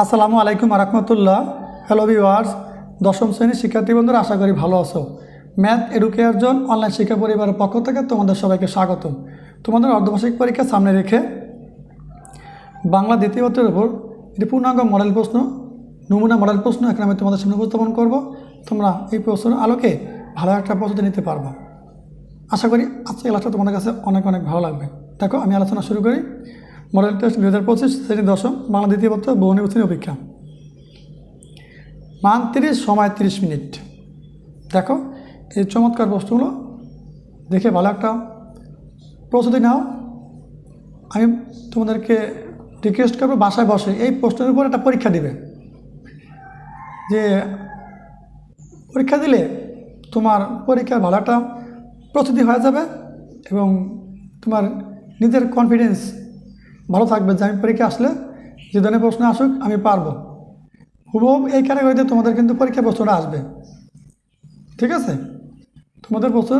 আসসালামু আলাইকুম রহমতুল্লাহ hello viewers দশম শ্রেণির শিক্ষার্থী বন্ধুরা, আশা করি ভালো আছো। ম্যাথ এডুকেয়ার জোন অনলাইন শিক্ষা পরিবারের পক্ষ থেকে তোমাদের সবাইকে স্বাগত তোমাদের অর্ধবার্ষিক পরীক্ষা সামনে রেখে বাংলা দ্বিতীয় পত্রের উপর এটি পূর্ণাঙ্গ মডেল প্রশ্ন, নমুনা মডেল প্রশ্ন এখানে আমি তোমাদের সামনে উপস্থাপন করব। তোমরা এই প্রশ্নের আলোকে ভালো একটা প্রস্তুতি নিতে পারব। আশা করি আজকে ক্লাসটা তোমাদের কাছে অনেক অনেক ভালো লাগবে। দেখো, আমি আলোচনা শুরু করি। মডেল টেস্ট দু হাজার পঁচিশ, শ্রেণি দশম, বাংলা দ্বিতীয় পত্র বহু নির্বাচনী অপেক্ষা। মান তিরিশ, সময় তিরিশ মিনিট। দেখো, এই চমৎকার প্রশ্নগুলো দেখে ভালো একটা প্রস্তুতি নাও। আমি তোমাদেরকে রিকোয়েস্ট করব, বাসায় বসে এই প্রশ্নের উপর একটা পরীক্ষা দিবে। যে পরীক্ষা দিলে তোমার পরীক্ষার ভালো একটা প্রস্তুতি হয়ে যাবে এবং তোমার নিজের কনফিডেন্স ভালো থাকবে, যে আমি পরীক্ষা আসলে যে ধরনের প্রশ্ন আসুক, আমি পারব। হুবহু এই ক্যাটাগরিতে তোমাদের কিন্তু পরীক্ষা প্রশ্নটা আসবে। ঠিক আছে? তোমাদের প্রশ্ন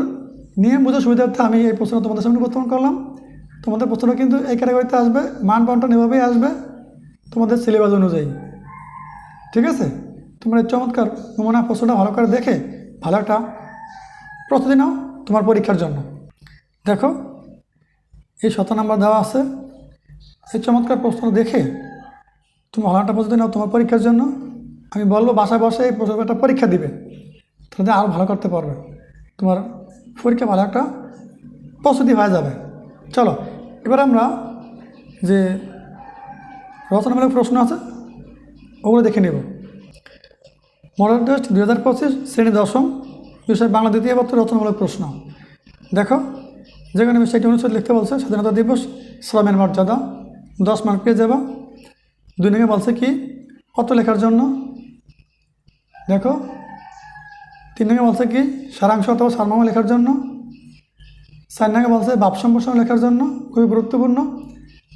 নিয়ে বুঝে সুবিধার্থে আমি এই প্রশ্ন তোমাদের সামনে উপস্থাপন করলাম। তোমাদের প্রশ্নটা কিন্তু এই ক্যাটাগরিতে আসবে, মান বন্টন এভাবেই আসবে তোমাদের সিলেবাস অনুযায়ী। ঠিক আছে? তোমার এই চমৎকার নমুনা প্রশ্নটা ভালো করে দেখে ভালো একটা প্রস্তুতি নাও তোমার পরীক্ষার জন্য। দেখো, এই শত নাম্বার দেওয়া আছে এই চমৎকার প্রশ্ন দেখে তুমি একটা প্রস্তুতি নাও তোমার পরীক্ষার জন্য। আমি বলব বাসায় বসে এই একটা পরীক্ষা দিবে। তাহলে আরও ভালো করতে পারবে। তোমার পরীক্ষা ভালো একটা প্রস্তুতি হয়ে যাবে। চলো, এবার আমরা যে রচনামূলক প্রশ্ন আছে, ওগুলো দেখে নেব। মডেল টেস্ট দু হাজার পঁচিশ, শ্রেণি দশম, বিষয় বাংলা দ্বিতীয় পত্র, রচনামূলক প্রশ্ন। দেখো, যেখানে বিষয়টি অনুচ্ছেদ লিখতে বলছে, স্বাধীনতা দিবস, শ্রমের মর্যাদা। দশ মার্ক পেয়ে যাবা। দুই দিকে বলছে কি, কত লেখার জন্য? দেখো তিন দিকে বলছে কি, সারাংশ অথবা সারমর্ম লেখার জন্য। চার নাকে বলছে বাপ সম্প্রসারণ লেখার জন্য, খুবই গুরুত্বপূর্ণ।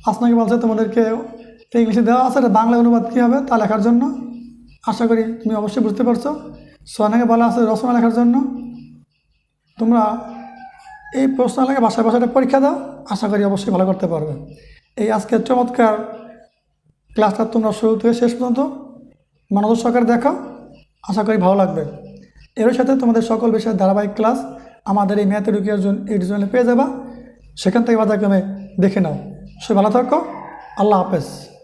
পাঁচ নাকে বলছে তোমাদেরকে ইংলিশে দেওয়া আছে, এটা বাংলা অনুবাদ কী হবে, তা লেখার জন্য। আশা করি তুমি অবশ্যই বুঝতে পারছ। ছয় নাকে বলা আছে রচনা লেখার জন্য। তোমরা এই প্রশ্ন লাগে বাসায় বাসায় পরীক্ষা দাও, আশা করি অবশ্যই ভালো করতে পারবে। এই আজকের চমৎকার ক্লাসটা তোমরা শুরু থেকে শেষ পর্যন্ত মানব সরকার দেখো, আশা করি ভালো লাগবে। এর সাথে তোমাদের সকল বিষয়ের ধারাবাহিক ক্লাস আমাদের এই ম্যাথে রুকিয়ার জন্য এই জন্য পেয়ে যাবা। সেখান থেকে বাধাক্রমে দেখে নাও। সে ভালো থাকো। আল্লাহ হাফেজ।